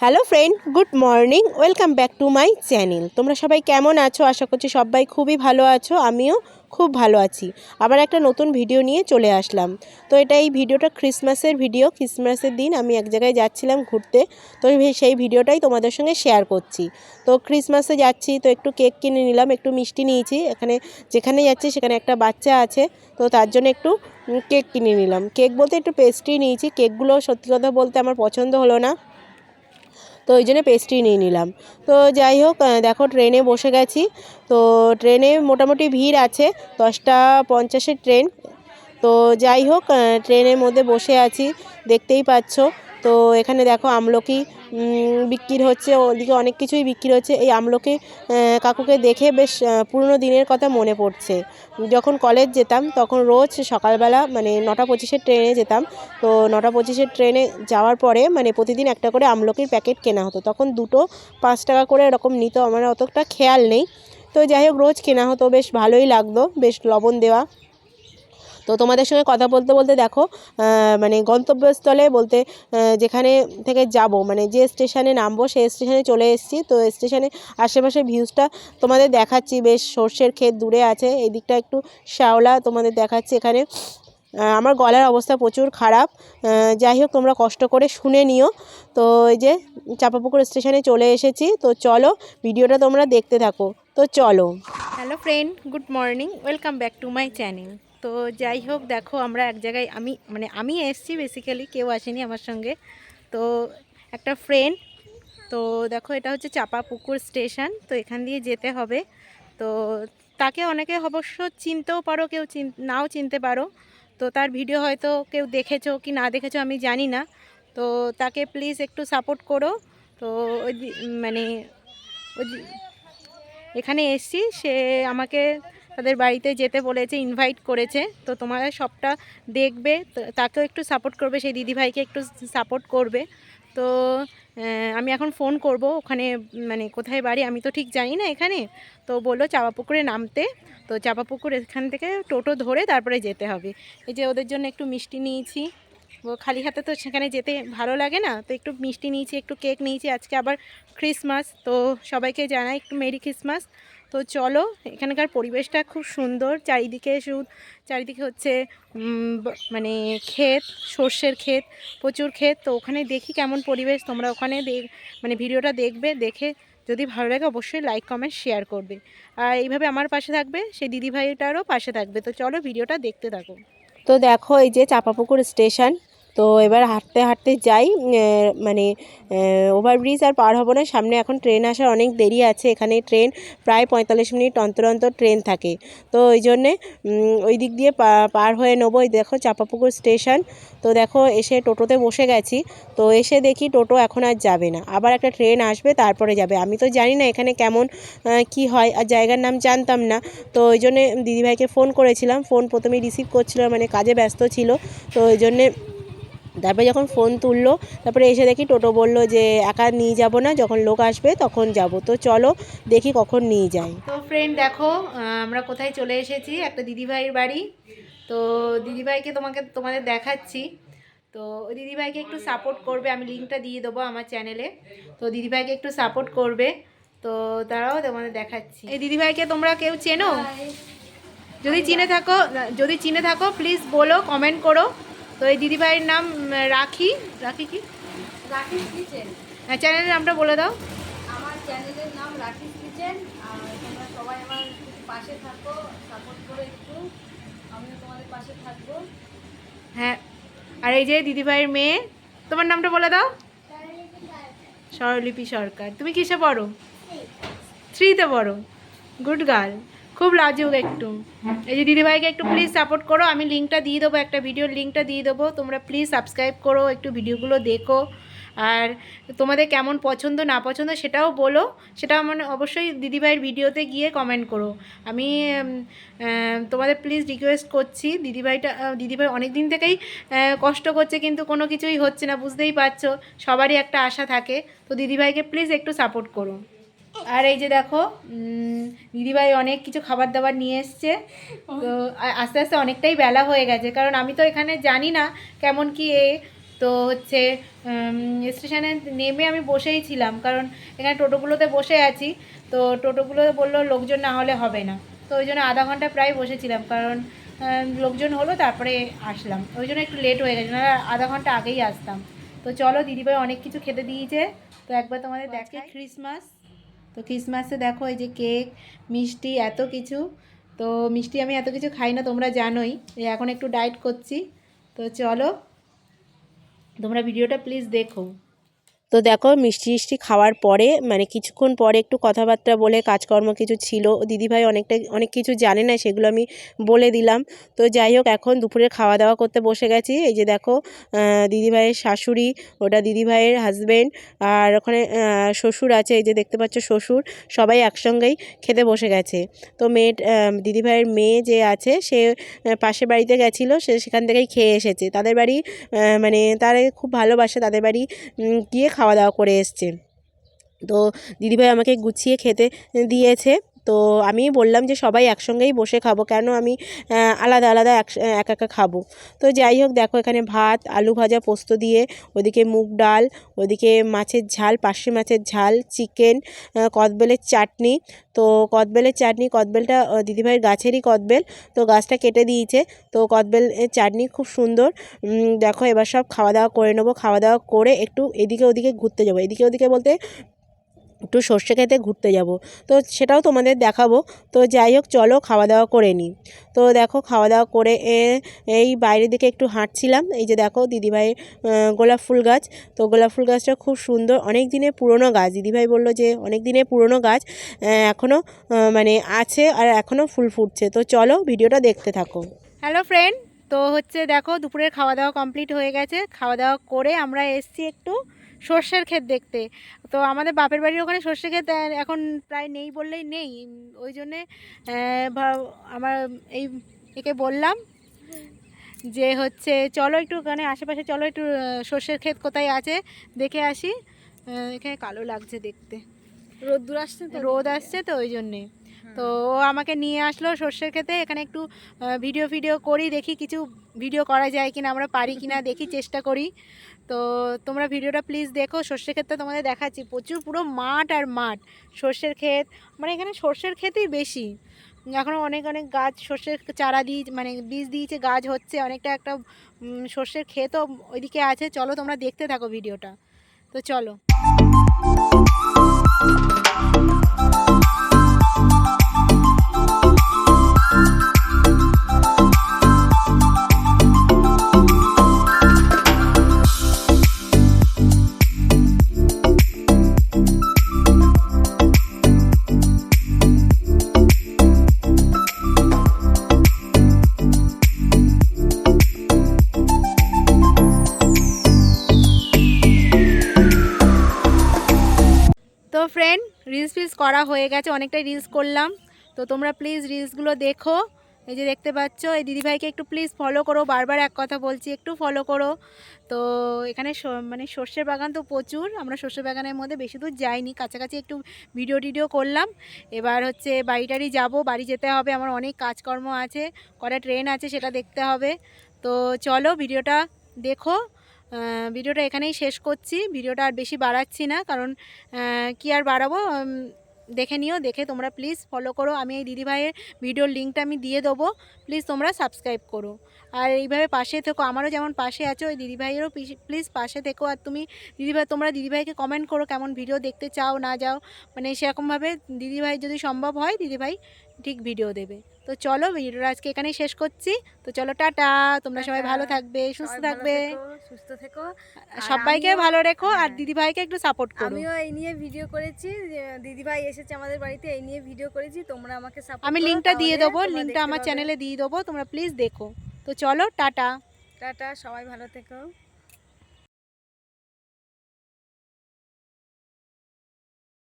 Hello friend, good morning, welcome back to my channel. তোমরা সবাই কেমন আছো? আশা করছি সবাই খুবই ভালো আছো, আমিও খুব ভালো আছি। আবার একটা নতুন ভিডিও নিয়ে চলে আসলাম। তো এটা এই ভিডিওটা ক্রিসমাসের ভিডিও, ক্রিসমাসের দিন আমি এক জায়গায় যাচ্ছিলাম ঘুরতে। তো সেই ভিডিওটাই তোমাদের সঙ্গে শেয়ার করছি। তো ক্রিসমাসে যাচ্ছি, তো একটু কেক কিনে নিলাম, একটু মিষ্টি নিয়েছি। এখানে, যেখানে যাচ্ছি সেখানে একটা বাচ্চা আছে। তো তার জন্য একটু কেক কিনে নিলাম। কেক বলতে একটু পেস্ট্রি নিয়েছি। কেকগুলো সত্যি কথা বলতে আমার পছন্দ হলো না। তো ওই জন্য পেস্ট্রি নিয়ে নিলাম। তো যাই হোক দেখো ট্রেনে বসে গেছি। তো ট্রেনে মোটামুটি ভিড় আছে, দশটা পঞ্চাশের ট্রেন তো যাই হোক ট্রেনের মধ্যে বসে আছি, দেখতেই পাচ্ছ। তো এখানে দেখো আমলকি বিক্রি হচ্ছে, ওদিকে অনেক কিছুই বিক্রি হচ্ছে। এই আমলকি কাকুকে দেখে বেশ পুরনো দিনের কথা মনে পড়ছে। যখন কলেজ যেতাম, তখন রোজ সকালবেলা মানে নটা পঁচিশের ট্রেনে যেতাম। তো নটা পঁচিশের ট্রেনে যাওয়ার পরে মানে প্রতিদিন একটা করে আমলকির প্যাকেট কেনা হতো। তখন দুটো পাঁচ টাকা করে এরকম নিত, আমার অতটা খেয়াল নেই। তো যাই হোক, রোজ কেনা হতো, বেশ ভালোই লাগতো, বেশ লবণ দেওয়া। তো তোমাদের সঙ্গে কথা বলতে বলতে দেখো মানে গন্তব্যস্থলে বলতে যেখানে থেকে যাব মানে যে স্টেশনে নামবো সেই স্টেশনে চলে এসেছি। তো স্টেশনে আশেপাশে ভিউজটা তোমাদের দেখাচ্ছি। বেশ সর্ষের ক্ষেত দূরে আছে এই দিকটা একটু শ্যাওলা তোমাদের দেখাচ্ছি এখানে। আমার গলার অবস্থা প্রচুর খারাপ। যাই হোক, তোমরা কষ্ট করে শুনে নিও। তো এই যে চাপাপুকুর স্টেশনে চলে এসেছি। তো চলো, ভিডিওটা তোমরা দেখতে থাকো। তো চলো। Hello friend good morning welcome back to my channel তো যাই হোক, দেখো আমরা এক জায়গায় আমি মানে আমি এসছি বেসিক্যালি কেউ আসেনি আমার সঙ্গে। তো একটা ফ্রেন্ড তো দেখো এটা হচ্ছে চাপা পুকুর স্টেশন তো এখান দিয়ে যেতে হবে। তো তাকে অনেকে অবশ্য চিনতেও পারো, কেউ নাও চিনতে পারো। তো তার ভিডিও হয়তো কেউ দেখেছ কি না দেখেছ আমি জানি না। তো তাকে প্লিজ একটু সাপোর্ট করো। তো ওই মানে এখানে এসছি। সে আমাকে তাদের বাড়িতে যেতে বলেছে ইনভাইট করেছে। তো তোমার সবটা দেখবে তাকেও একটু সাপোর্ট করবে, সেই দিদিভাইকে একটু সাপোর্ট করবে। তো আমি এখন ফোন করব, ওখানে মানে কোথায় বাড়ি আমি তো ঠিক জানি না এখানে। তো বলল চাপাপুকুরে নামতে। তো চাপাপুকুর এখান থেকে টোটো ধরে তারপরে যেতে হবে। এই যে ওদের জন্য একটু মিষ্টি নিয়েছি। খালি হাতে তো সেখানে যেতে ভালো লাগে না। তো একটু মিষ্টি নিয়েছি, একটু কেক নিয়েছি, আজকে আবার ক্রিসমাস তো সবাইকে জানাই একটু মেরি ক্রিসমাস তো চলো, এখানকার পরিবেশটা খুব সুন্দর। চারিদিকে সুদ চারিদিকে হচ্ছে মানে ক্ষেত, সর্ষের ক্ষেত, প্রচুর ক্ষেত। তো ওখানে দেখি কেমন পরিবেশ। তোমরা ওখানে দেখ মানে ভিডিওটা দেখবে, দেখে যদি ভালো লাগে অবশ্যই লাইক কমেন্ট শেয়ার করবে। আর এইভাবে আমার পাশে থাকবে সেই দিদিভাইটারও পাশে থাকবে। তো চলো ভিডিওটা দেখতে থাকো। তো দেখো এই যে চাপাপুকুর স্টেশন তো এবার হাঁটতে হাঁটতে যাই মানে ওভারব্রিজ আর পার হব না। সামনে এখন ট্রেন আসার অনেক দেরি আছে। এখানে ট্রেন প্রায় পঁয়তাল্লিশ মিনিট অন্তর অন্তর ট্রেন থাকে। তো ওই জন্যে ওই দিক দিয়ে পার হয়ে নেব এই দেখো চাপাপুকুর স্টেশন তো দেখো এসে টোটোতে বসে গেছি। তো এসে দেখি টোটো এখন আর যাবে না। আবার একটা ট্রেন আসবে, তারপরে যাবে। আমি তো জানি না এখানে কেমন কি হয় আর জায়গার নাম জানতাম না। তো ওই জন্যে দিদিভাইকে ফোন করেছিলাম। ফোন প্রথমেই রিসিভ করছিল মানে কাজে ব্যস্ত ছিল। তো ওই জন্যে তারপরে যখন ফোন তুললো তারপরে এসে দেখি টোটো বলল যে একা নিয়ে যাব না যখন লোক আসবে তখন যাব। তো চলো দেখি কখন নিয়ে যাই। তো ফ্রেন্ড দেখো আমরা কোথায় চলে এসেছি? একটা দিদিভাইয়ের বাড়ি। তো দিদিভাইকে তোমাকে তোমাদের দেখাচ্ছি। তো ওই দিদিভাইকে একটু সাপোর্ট করবে। আমি লিঙ্কটা দিয়ে দেবো আমার চ্যানেলে তো দিদিভাইকে একটু সাপোর্ট করবে। তো তারাও তোমাদের দেখাচ্ছি। এই দিদিভাইকে তোমরা কেউ চেনো? যদি চিনে থাকো যদি চিনে থাকো প্লিজ বলো কমেন্ট করো। তো এই দিদিভাইয়ের নাম রাখি। রাখি কি? রাকেশ কিচেন হ্যাঁ চ্যানেলের নামটা বলে দাও। আমার চ্যানেলের নাম রাকেশ কিচেন আর তোমরা সবাই আমার পাশে থাকো সাপোর্ট করে একটু। আমিও তোমাদের পাশে থাকব। হ্যাঁ আর এই যে দিদিভাইয়ের মেয়ে তোমার নামটা বলে দাও। স্বরলিপি সরকার। তুমি কিসে পড়ো? থ্রিতে পড়ো। Good girl. খুব লাজুক একটু। এই যে দিদিভাইকে একটু প্লিজ সাপোর্ট করো, আমি লিঙ্কটা দিয়ে দেবো, একটা ভিডিওর লিঙ্কটা দিয়ে দেবো। তোমরা প্লিজ সাবস্ক্রাইব করো, একটু ভিডিওগুলো দেখো। আর তোমাদের কেমন পছন্দ, না পছন্দ সেটাও বলো। সেটা মানে অবশ্যই দিদিভাইয়ের ভিডিওতে গিয়ে কমেন্ট করো। আমি তোমাদের প্লিজ রিকোয়েস্ট করছি। দিদিভাইটা দিদিভাই অনেক দিন থেকেই কষ্ট করছে, কিন্তু কোনো কিছুই হচ্ছে না, বুঝতেই পারছ। সবারই একটা আশা থাকে। তো দিদিভাইকে প্লিজ একটু সাপোর্ট করো। আর এই যে দেখো দিদিভাই অনেক কিছু খাবার দাবার নিয়ে এসছে। তো আস্তে আস্তে অনেকটাই বেলা হয়ে গেছে। কারণ আমি তো এখানে জানি না কেমন কি এ। তো হচ্ছে স্টেশনে নেমে আমি বসেই ছিলাম। কারণ এখানে টোটোগুলোতে বসে আছি। তো টোটোগুলো বলল লোকজন না হলে হবে না। তো ওই জন্য আধা ঘণ্টা প্রায় বসেছিলাম। কারণ লোকজন হলো তারপরে আসলাম। ওই জন্য একটু লেট হয়ে গেছে না আধা ঘণ্টা আগেই আসতাম। তো চলো দিদিভাই অনেক কিছু খেতে দিয়েছে। তো একবার তোমাদের দেখে ক্রিসমাস তো ক্রিসমাসে দেখো এই যে কেক মিষ্টি, এত কিছু। তো মিষ্টি আমি এত কিছু খাই না, তোমরা জানোই। এখন একটু ডায়েট করছি। তো চলো, তোমরা ভিডিওটা প্লিজ দেখো। তো দেখো মিষ্টি মিষ্টি খাওয়ার পরে মানে কিছুক্ষণ পরে একটু কথাবার্তা বলে কাজকর্ম কিছু ছিল, দিদিভাই অনেকটা, অনেক কিছু জানে না, সেগুলো আমি বলে দিলাম। তো যাই হোক, এখন দুপুরে খাওয়া দাওয়া করতে বসে গেছি। এই যে দেখো দিদিভাইয়ের শাশুড়ি, ওটা দিদিভাইয়ের হাজব্যান্ড আর ওখানে শ্বশুর আছে, এই যে দেখতে পাচ্ছ শ্বশুর, সবাই একসঙ্গেই খেতে বসে গেছে। তো মেয়ে দিদিভাইয়ের মেয়ে যে আছে, সে পাশের বাড়িতে গেছিল, সে সেখান থেকেই খেয়ে এসেছে। তাদের বাড়ি মানে তারা খুব ভালোবাসে, তাদের বাড়ি গিয়ে খাওয়া দাওয়া করে এসছে। তো দিদিভাই আমাকে গুছিয়ে খেতে দিয়েছে। তো আমি বললাম যে সবাই একসঙ্গেই বসে খাব, কেন আমি আলাদা আলাদা এক একা খাব। তো যাই হোক, দেখো এখানে ভাত, আলু ভাজা, পোস্ত দিয়ে, ওদিকে মুগ ডাল, ওদিকে মাছের ঝাল, পার্শে মাছের ঝাল, চিকেন কদবেলের চাটনি। তো কদবেলের চাটনি, কদবেলটা দিদিভাইয়ের গাছেরই কদবেল, তো গাছটা কেটে দিয়েছে। তো কদবেল চাটনি খুব সুন্দর। দেখো এবার সব খাওয়া দাওয়া করে নেব, খাওয়া দাওয়া করে একটু এদিকে ওদিকে ঘুরতে যাব। এদিকে ওদিকে বলতে একটু সর্ষে খেতে ঘুরতে যাব। তো সেটাও তোমাদের দেখাবো। তো যাই হোক, চলো খাওয়া দাওয়া করে নিই। তো দেখো খাওয়া দাওয়া করে এই বাইরের দিকে একটু হাঁটছিলাম। এই যে দেখো, দিদিভাই গোলাপ ফুল গাছ। তো গোলাপ ফুল গাছটা খুব সুন্দর। অনেক দিনের পুরনো গাছ। দিদিভাই বলল যে, অনেক দিনের পুরনো গাছ এখনও মানে আছে আর এখনও ফুল ফুটছে। তো চলো ভিডিওটা দেখতে থাকো। হ্যালো ফ্রেন্ড তো হচ্ছে দেখো, দুপুরের খাওয়া দাওয়া কমপ্লিট হয়ে গেছে। খাওয়া দাওয়া করে আমরা এসছি একটু সর্ষের ক্ষেত দেখতে। তো আমাদের বাপের বাড়ির ওখানে সর্ষে ক্ষেত এখন প্রায় নেই বললেই নেই। ওই জন্যে আমার এই একে বললাম যে হচ্ছে চলো একটু ওখানে আশেপাশে চলো একটু সর্ষের ক্ষেত কোথায় আছে দেখে আসি। এখানে কালো লাগছে দেখতে। রোদ্দুর আসছে তো? রোদ আসছে তো ওই জন্যে। তো ও আমাকে নিয়ে আসলো সর্ষের ক্ষেতে। এখানে একটু ভিডিও ভিডিও করি দেখি কিছু ভিডিও করা যায় কিনা আমরা পারি কিনা দেখি চেষ্টা করি। তো তোমরা ভিডিওটা প্লিজ দেখো। সর্ষের ক্ষেতটা তোমাদের দেখাচ্ছি। প্রচুর পুরো মাঠ আর মাঠ। সর্ষের ক্ষেত মানে এখানে সর্ষের ক্ষেতই বেশি। এখনও অনেক অনেক গাছ সর্ষের চারা দিয়ে মানে বীজ দিয়েছে, গাছ হচ্ছে। অনেকটা একটা সর্ষের ক্ষেতও ওইদিকে আছে। চলো তোমরা দেখতে থাকো ভিডিওটা। তো চলো। করা হয়ে গেছে, অনেকটাই রিলস করলাম। তো তোমরা প্লিজ রিলসগুলো দেখো। এই যে দেখতে পাচ্ছ, এই দিদিভাইকে একটু প্লিজ ফলো করো। বারবার এক কথা বলছি, একটু ফলো করো। তো এখানে মানে সর্ষের বাগান তো প্রচুর, আমরা সর্ষের বাগানের মধ্যে বেশি দূর যাইনি। কাছাকাছি একটু ভিডিও টিডিও করলাম। এবার হচ্ছে বাড়ি টাড়ি যাব, বাড়ি যেতে হবে, আমার অনেক কাজকর্ম আছে, কটা ট্রেন আছে সেটা দেখতে হবে। তো চলো ভিডিওটা দেখো। ভিডিওটা এখানেই শেষ করছি। ভিডিওটা আর বেশি বাড়াচ্ছি না, কারণ কি আর বাড়াবো? দেখে নিও, দেখে তোমরা প্লিজ ফলো করো। আমি এই দিদিভাইয়ের ভিডিওর লিঙ্কটা আমি দিয়ে দেবো। প্লিজ তোমরা সাবস্ক্রাইব করো। আর এইভাবে পাশে থেকো। আমারও যেমন পাশে আছো ওই দিদিভাইয়েরও প্লিজ পাশে থেকো। আর তুমি দিদিভাই তোমরা দিদিভাইকে কমেন্ট করো কেমন ভিডিও দেখতে চাও না যাও। মানে সেরকমভাবে দিদিভাই যদি সম্ভব হয় দিদিভাই ঠিক ভিডিও দেবে। তো চলো ভিডিওটা আজকে এখানেই শেষ করছি। তো চলো টাটা। তোমরা সবাই ভালো থাকবে সুস্থ থাকবে। সুস্থ থেকো। সবাইকে ভালো রেখো আর হ্যাঁ। দিদিভাইকে একটু সাপোর্ট করো। আমিও এই নিয়ে ভিডিও করেছি। দিদিভাই এসেছে আমাদের বাড়িতে এই নিয়ে ভিডিও করেছি। তোমরা আমাকে সাপোর্ট আমি লিঙ্কটা দিয়ে দেবো লিঙ্কটা আমার চ্যানেলে দিয়ে দেবো। তোমরা প্লিজ দেখো। তো চলো টাটা। টাটা সবাই ভালো থেকো।